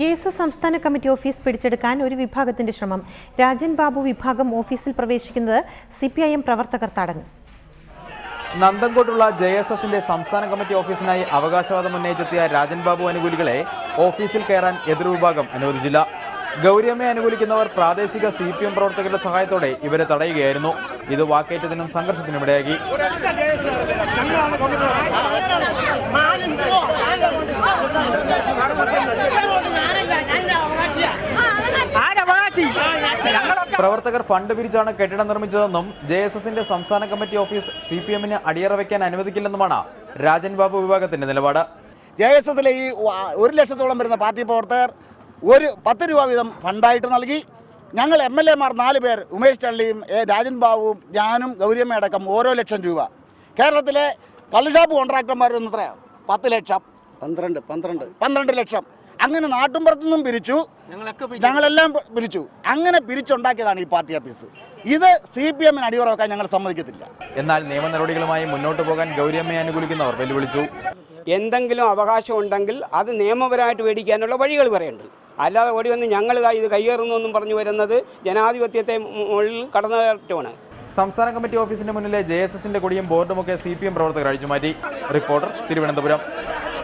J S S സംസ്ഥാന committee office പിടിച്ചെടുക്കാൻ ഒരു വിഭാഗത്തിന്റെ ശ്രമം. രാജൻ ബാബു വിഭാഗം ഓഫീസിൽ പ്രവേശിക്കുന്നത് സി പി ഐ എം പ്രവർത്തകർ തടഞ്ഞു. നന്തൻകോട്ടുള്ള ജെ എസ് എസിന്റെ സംസ്ഥാന കമ്മിറ്റി ഓഫീസിനായി അവകാശവാദം ഉന്നയിച്ചെത്തിയ രാജൻ ബാബു അനുകൂലികളെ ഓഫീസിൽ കയറാൻ എതിർവിഭാഗം അനുവദിച്ചില്ല. ഗൗരിയമ്മയെ അനുകൂലിക്കുന്നവർ പ്രാദേശിക സി പി എം പ്രവർത്തകരുടെ സഹായത്തോടെ ഇവരെ തടയുകയായിരുന്നു. ഇത് വാക്കേറ്റത്തിനും സംഘർഷത്തിനും ഇടയാക്കി. പ്രവർത്തകർ ഫണ്ട് പിരിച്ചാണ് കെട്ടിടം നിർമ്മിച്ചതെന്നും ജെ എസ് എസിന്റെ സംസ്ഥാന കമ്മിറ്റി ഓഫീസ് സി പി എമ്മിന് അടിയറ വയ്ക്കാൻ അനുവദിക്കില്ലെന്നുമാണ് രാജൻ ബാബു വിഭാഗത്തിന്റെ നിലപാട്. ജെ എസ് എസിലെ ഈ ഒരു ലക്ഷത്തോളം വരുന്ന പാർട്ടി പ്രവർത്തകർ ഒരു പത്ത് രൂപ വീതം ഫണ്ടായിട്ട് നൽകി. ഞങ്ങൾ എം എൽ എമാർ നാല് പേർ ഉമേഷ് ചള്ളിയും എ രാജൻ ബാബുവും ഞാനും ഗൗരിയമ്മയടക്കം ഓരോ ലക്ഷം രൂപ. കേരളത്തിലെ കള്ളുഷാപ്പ് കോൺട്രാക്ടർമാർ എത്രയാണ് പത്ത് ലക്ഷം. പന്ത്രണ്ട് പന്ത്രണ്ട്. പന്ത്രണ്ട് ലക്ഷം. അങ്ങനെ നാട്ടുമ്പുറത്തുനിന്നും പിരിച്ചു. ഞങ്ങളെല്ലാം പിരിച്ചു. അങ്ങനെ പിരിച്ചുണ്ടാക്കിയതാണ് ഈ പാർട്ടി ഓഫീസ്. ഇത് സി പി എമ്മിന് അടിയറ വെക്കാൻ ഞങ്ങൾ സമ്മതിക്കത്തില്ല. എന്നാൽ നിയമ നടപടികളുമായി മുന്നോട്ട് പോകാൻ ഗൗരിയമ്മയെ അനുകൂലിക്കുന്നവർ വെല്ലുവിളിച്ചു. എന്തെങ്കിലും അവകാശം ഉണ്ടെങ്കിൽ അത് നിയമപരമായിട്ട് മേടിക്കാനുള്ള വഴികൾ പറയുന്നുണ്ട് അല്ലാതെ ഓടി വന്ന് ഞങ്ങൾ ഇത് കയ്യേറുന്നു എന്നും പറഞ്ഞു വരുന്നത് ജനാധിപത്യത്തെ മുകളിൽ കടന്നുകയറ്റമാണ് സംസ്ഥാന കമ്മിറ്റി ഓഫീസിന് മുന്നിലെ ജെ എസ് എസിന്റെ കൊടിയും ബോർഡുമൊക്കെ സി പി എം പ്രവർത്തകർ അഴിച്ചുമാറ്റി. റിപ്പോർട്ടർ തിരുവനന്തപുരം.